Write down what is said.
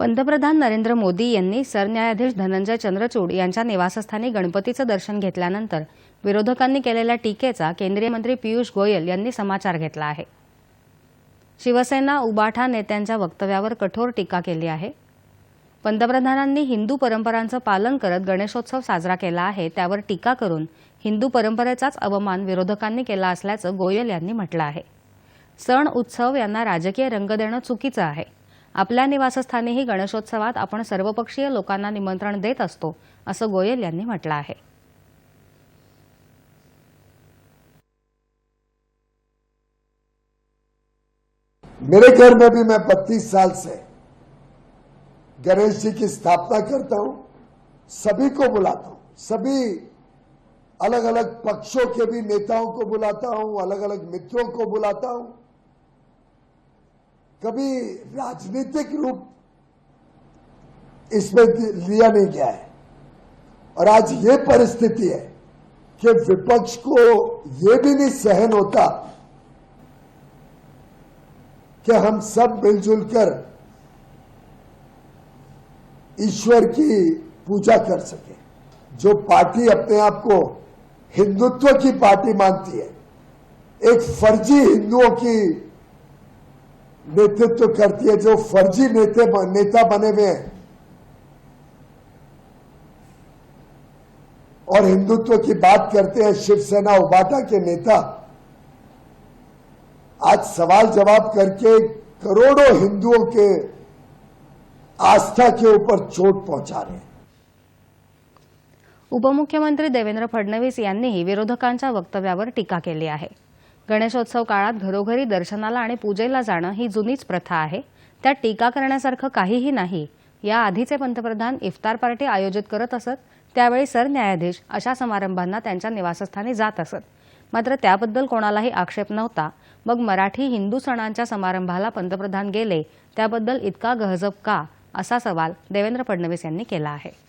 पंतप्रधान नरेंद्र मोदी यांनी सरन्यायाधीश धनंजय चंद्रचूड यांच्या निवासस्थानी गणपतीचं दर्शन घेतल्यानंतर विरोधकांनी केलेल्या टीकेचा केंद्रीय मंत्री पियुष गोयल यांनी समाचार घेतला आहे. शिवसेना उबाठा नेत्यांच्या वक्तव्यावर कठोर टीका केली आहे. पंतप्रधानांनी हिंदू परंपरांचं पालन करत गणेशोत्सव साजरा केला आहे त्यावर टीका करून हिंदू परंपरेचाच अवमान विरोधकांनी केला असल्याचं गोयल यांनी म्हटलं आहे. सण उत्सव यांना राजकीय रंग देणं चुकीचं आहे. आपल्या निवासस्थानीही गणेशोत्सवात आपण सर्वपक्षीय लोकांना निमंत्रण देत असतो, असं गोयल यांनी म्हटलं आहे. मेरे घर में भी मैं बत्तीस साल से गणेश जी की स्थापना करता हूँ, सभी को बुलाता हूँ, सभी अलग अलग पक्षों के भी नेताओं को बुलाता हूँ अलग अलग मित्रों को बुलाता हूँ। कभी राजनीतिक रूप इसमें लिया नहीं गया है। और आज ये परिस्थिति है कि विपक्ष को यह भी नहीं सहन होता कि हम सब मिलजुल कर ईश्वर की पूजा कर सके। जो पार्टी अपने आप को हिंदुत्व की पार्टी मानती है, एक फर्जी हिंदुओं की नेतृत्व करती है, जो फर्जी नेते नेता बने हुए हैं। और हिंदुत्व की बात करते हैं, शिवसेना उबाटा के नेता। आज सवाल जवाब करके करोड़ों हिंदुओं के आस्था के ऊपर चोट पहुँचा रहे हैं। उपमुख्यमंत्री देवेंद्र फडणवीस यांनीही विरोधकांच्या वक्तव्यावर टीका केली आहे. गणेशोत्सव काळात घरोघरी दर्शनाला आणि पूजेला जाणं ही जुनीच प्रथा आहे. त्यात टीका करण्यासारखं काहीही नाही. या आधीचे पंतप्रधान इफ्तार पार्टी आयोजित करत असत त्यावेळी सरन्यायाधीश अशा समारंभांना त्यांच्या निवासस्थानी जात असत. मात्र त्याबद्दल कोणालाही आक्षेप नव्हता. मग मराठी हिंदू सणांच्या समारंभाला पंतप्रधान गेले त्याबद्दल इतका गहजब का? असा सवाल देवेंद्र फडणवीस यांनी केला आहे.